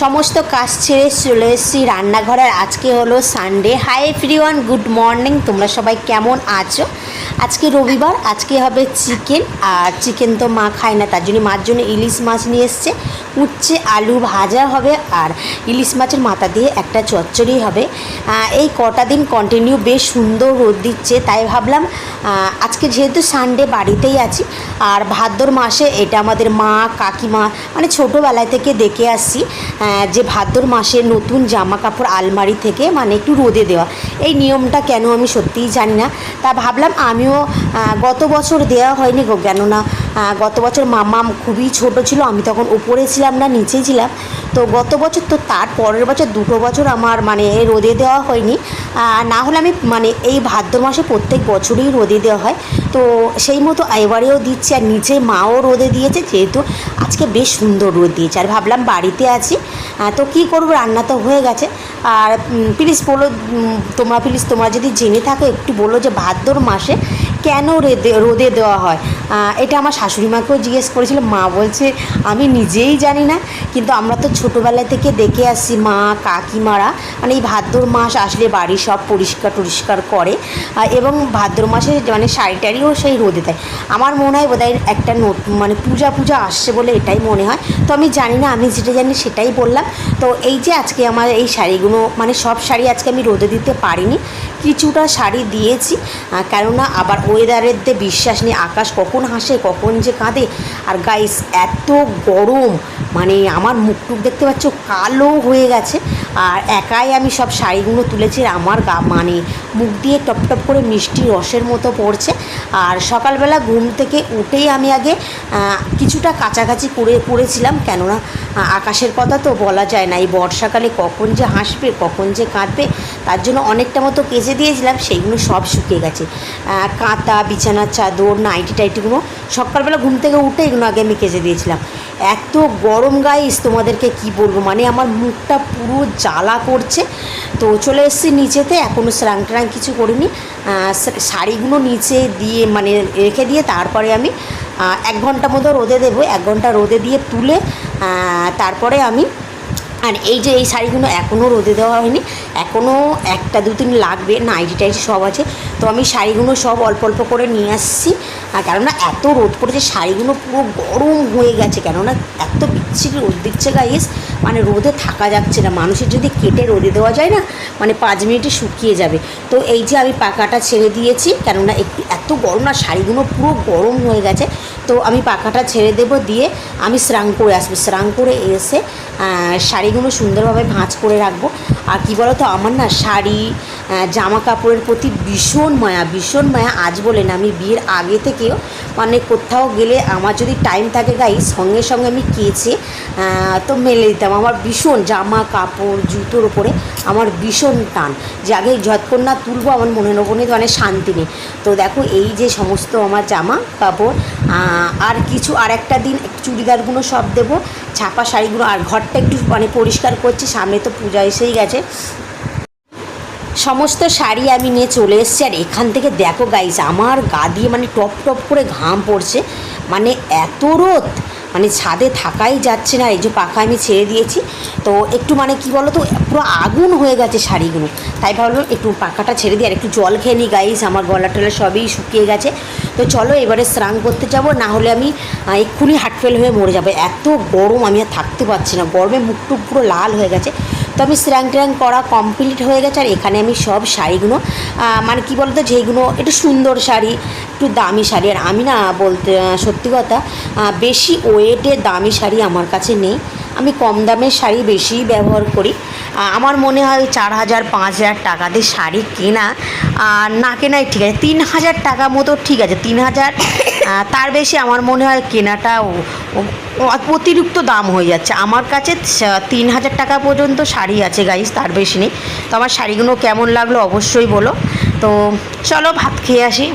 সমস্ত কাজ ছেড়ে চলে এসেছি রান্নাঘরের আজকে হলো Sunday hi everyone good morning তোমরা সবাই কেমন আছো? আজকে রবিবার, আজকে হবে চিকেন। আর চিকেন তো মা খায় না, তার জন্য মার জন্য ইলিশ মাছ নিয়ে এসছে। উচ্ছে, আলু ভাজা হবে আর ইলিশ মাছের মাথা দিয়ে একটা চচ্চড়ি হবে। এই কটা দিন কন্টিনিউ বেশ সুন্দর রোদ দিচ্ছে, তাই ভাবলাম আজকে যেহেতু সানডে বাড়িতেই আছি, আর ভাদ্র মাসে এটা আমাদের মা, কাকিমা মানে ছোটোবেলায় থেকে দেখে আসছি। যে ভাদ্র মাসে নতুন জামা কাপড় আলমারি থেকে মানে একটু রোদে দেওয়া। এই নিয়মটা কেন আমি সত্যিই জানি না। তা ভাবলাম আমিও গত বছর দেওয়া হয়নি গো। কেননা গত বছর মামা খুবই ছোট ছিল, আমি তখন উপরে ছিলাম না, নিচেই ছিলাম। তো গত বছর তো তার পরের বছর দুটো বছর আমার মানে রোদে দেওয়া হয়নি। না হলে আমি মানে এই ভাদ্র মাসে প্রত্যেক বছরই রোদে দেওয়া হয়। তো সেই মতো এবারেও দিচ্ছি, আর নিচে মাও রোদে দিয়েছে, যেহেতু আজকে বেশ সুন্দর রোদ দিয়েছে। আর ভাবলাম বাড়িতে আছি। তো কী করব, রান্না তো হয়ে গেছে। আর প্লিজ বলো তোমরা, প্লিজ তোমরা যদি জেনে থাকো, একটু বলো যে ভাদ্র মাসে কেন রোদে রোদে দেওয়া হয়? এটা আমার শাশুড়ি মাকেও জিজ্ঞেস করেছিল, মা বলছে, আমি নিজেই জানি না, কিন্তু আমরা তো ছোটোবেলা থেকে দেখে আসছি মা, কাকিমারা মানে এই ভাদ্র মাস আসলে বাড়ি সব পরিষ্কার টরিষ্কার করে এবং ভাদ্র মাসে মানে শাড়ি টাড়িও সেই রোদে দেয়। আমার মনে হয় বোধহয় একটা নতুন মানে পূজা পূজা আসছে বলে এটাই মনে হয়। তো আমি জানি না, আমি যেটা জানি সেটাই বললাম। তো এই যে আজকে আমার এই শাড়িগুলো মানে সব শাড়ি আজকে আমি রোদে দিতে পারিনি কিছুটা শাড়ি দিয়েছি কেননা আবার ওয়েদারের দিয়ে বিশ্বাস নেই আকাশ কখন হাসে, কখন যে কাঁদে, আর গাইস এত গরম মানে আমার মুখটুক দেখতে পাচ্ছ, কালো হয়ে গেছে, আর একাই আমি সব শাড়িগুলো তুলেছি আমার গা মানে মুখ দিয়ে টপ টপ করে মিষ্টি রসের মতো পড়ছে। আর সকালবেলা ঘুম থেকে উঠেই আমি আগে কিছুটা কাছাকাছি করে করেছিলাম কেননা আকাশের কথা তো বলা যায় না, এই বর্ষাকালে কখন যে হাসবে, কখন যে কাঁদবে, তার জন্য অনেকটা মতো কেচে দিয়েছিলাম, সেইগুলো সব শুকিয়ে গেছে। কাঁথা, বিছানার চাদর, নাইটি টাইটিগুলো সকালবেলা ঘুম থেকে উঠে এগুলো আগে আমি কেচে দিয়েছিলাম। এত গরম গাইস তোমাদেরকে কি বলব? মানে আমার মুখটা পুরো জ্বালা করছে। তো চলে এসেছি নিচেতে এখনও স্নান কিছু করিনি। শাড়িগুলো নিচে দিয়ে মানে রেখে দিয়ে তারপরে আমি এক ঘণ্টা মতো রোদে দেবো। এক ঘণ্টা রোদে দিয়ে তুলে তারপরে আমি, আর এই যে এই শাড়িগুলো এখনও রোদে দেওয়া হয়নি এখনও একটা, দু তিন লাগবে নাইটি টাইটি সব আছে। তো আমি শাড়িগুলো সব অল্প অল্প করে নিয়ে আসছি। আর কেননা এত রোদ পড়েছে, শাড়িগুলো পুরো গরম হয়ে গেছে, কেননা এত বিচ্ছিরি রোদ দিচ্ছে গাইস মানে রোদে থাকা যাচ্ছে না, মানুষের যদি কেটে রোদে দেওয়া যায় না মানে পাঁচ মিনিটে শুকিয়ে যাবে। তো এই যে আমি পাকাটা ছেড়ে দিয়েছি, কেননা একটু এত গরম না, শাড়িগুলো পুরো গরম হয়ে গেছে, তো আমি পাকাটা ছেড়ে দেবো দিয়ে আমি স্নান করে আসব। স্নান করে এসে শাড়িগুলো সুন্দরভাবে ভাঁজ করে রাখব। আর কি বলো তো আমার না শাড়ি জামা কাপড়ের প্রতি ভীষণ মায়া ভীষণ মায়া। আজ বলে না, আমি বিয়ের আগে থেকেও মানে কোথাও গেলে আমার যদি টাইম থাকে গাই সঙ্গে সঙ্গে আমি কেচে তো মেলে দিতাম। আমার ভীষণ জামা কাপড় জুতোর ওপরে আমার ভীষণ টান। যে আগে যতক্ষণ না তুলবো, আমার মনে মনের ওপরে মানে শান্তি নেই। তো দেখো, এই যে সমস্ত আমার জামা কাপড় আর কিছু, আর একটা দিন চুড়িদারগুলো সব দেবো, ছাপা শাড়িগুলো, আর ঘরটা একটু মানে পরিষ্কার করছি, সামনে তো পূজা এসেই গেছে। সমস্ত শাড়ি আমি নিয়ে চলে এসেছি। আর এখান থেকে দেখো গাইস আমার গা দিয়ে মানে টপ টপ করে ঘাম পড়ছে। মানে এত রোদ মানে ছাদে থাকাই যাচ্ছে না। এই যে পাখা আমি ছেড়ে দিয়েছি। তো একটু মানে কি বলো তো পুরো আগুন হয়ে গেছে শাড়িগুলো। তাই ভাবলাম একটু পাখাটা ছেড়ে দিই। আর একটু জল খেয়ে নিই গাইস আমার গলা টলা সবই শুকিয়ে গেছে। তো চলো এবারে স্নান করতে যাব, না হলে আমি এক্ষুনি হার্ট ফেল হয়ে মরে যাব। এত গরম, আমি আর থাকতে পারছি না। গরমে মুখ টুক পুরো লাল হয়ে গেছে। আমি স্নান ট্রান করা কমপ্লিট হয়ে গেছে, আর এখানে আমি সব শাড়িগুলো মানে কি বলতো, যেইগুলো, একটু সুন্দর শাড়ি, একটু দামি শাড়ি, আর আমি না বলতে সত্যি কথা বেশি ওয়েটের দামি শাড়ি আমার কাছে নেই। আমি কম দামের শাড়ি বেশিই ব্যবহার করি। আমার মনে হয় চার হাজার, পাঁচ হাজার টাকা দিয়ে শাড়ি কেনা না কেনাই ঠিক আছে, তিন হাজার টাকা মতো ঠিক আছে, তিন হাজার তার বেশি আমার মনে হয় কেনাটা অতিরিক্ত দাম হয়ে যাচ্ছে। আমার কাছে তিন হাজার টাকা পর্যন্ত শাড়ি আছে গাইস তার বেশি নেই। তো আমার শাড়িগুলো কেমন লাগল অবশ্যই বলো। তো চলো ভাত খেয়ে আসি।